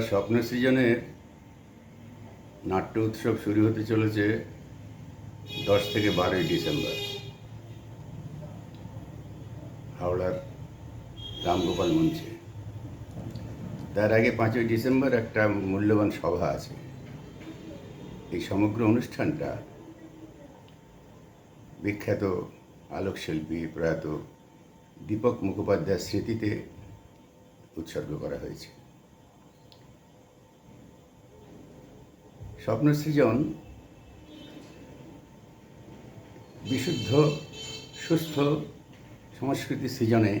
স্বপ্ন সৃজনের নাট্য উৎসব শুরু হতে চলেছে দশ থেকে বারোই ডিসেম্বর। হাওড়ার রামগোপাল মঞ্চে। তার আগে পাঁচই ডিসেম্বর একটা মূল্যবান সভা আছে। এই সমগ্র অনুষ্ঠানটা বিখ্যাত আলোকশিল্পী প্রয়াত দীপক মুখোপাধ্যায়ের স্মৃতিতে উৎসর্গ করা হয়েছে। স্বপ্ন সৃজন বিশুদ্ধ, সুস্থ সংস্কৃতি সৃজনে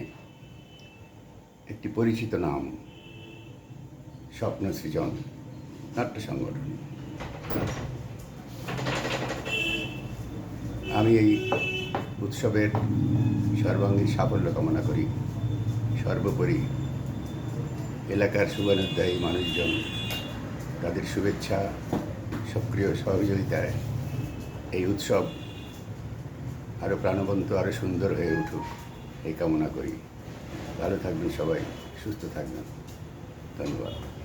একটি পরিচিত নাম, স্বপ্ন সৃজন নাট্য সংগঠন। আমি এই উৎসবের সর্বাঙ্গীন সাফল্য কামনা করি। সর্বোপরি এলাকার শুভানুদ্দায়ী মানুষজন তাদের শুভেচ্ছা সক্রিয় সহযোগিতায় এই উৎসব আরও প্রাণবন্ত আরও সুন্দর হয়ে উঠুক এই কামনা করি। ভালো থাকবেন সবাই, সুস্থ থাকবেন। ধন্যবাদ।